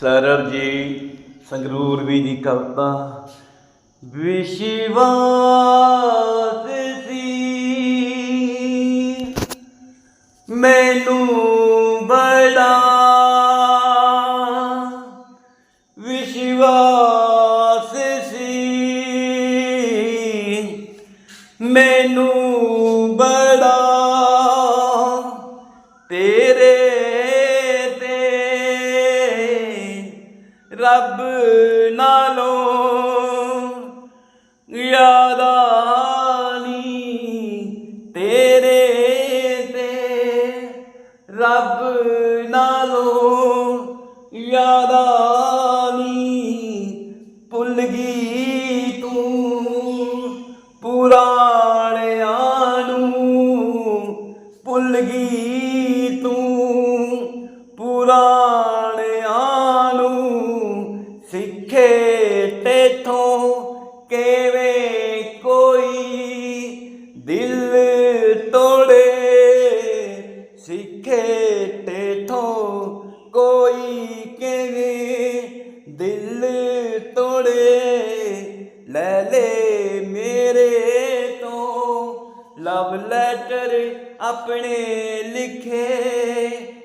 ਸਰਬ ਜੀ ਸੰਗਰੂਰ ਵੀ ਦੀ ਕਵਿਤਾ। ਵਿਸ਼ਵਾਸ ਸੀ। ਮੈਨੂੰ ਬੜਾ ਵਿਸ਼ਵਾਸ ਸੀ। ਮੈਨੂੰ ਬੜਾ ਰੱਬ ਨਾਲੋਂ ਯਾਦਾਂ ਨੀ ਤੇਰੇ ਤੇ। ਰੱਬ ਨਾਲੋਂ ਯਾਦਾਂ ਨੀ ਭੁੱਲ ਗਈ ਸਿੱਖੇ ਤੇਥੋਂ ਕਿਵੇਂ ਕੋਈ ਦਿਲ ਤੋੜੇ? ਸਿੱਖੇ ਤੇਥੋਂ ਕੋਈ ਕਿਵੇਂ ਦਿਲ ਤੋੜੇ? ਲੈ ਲੈ ਮੇਰੇ ਤੋਂ ਲਵ ਲੈਟਰ ਆਪਣੇ ਲਿਖੇ।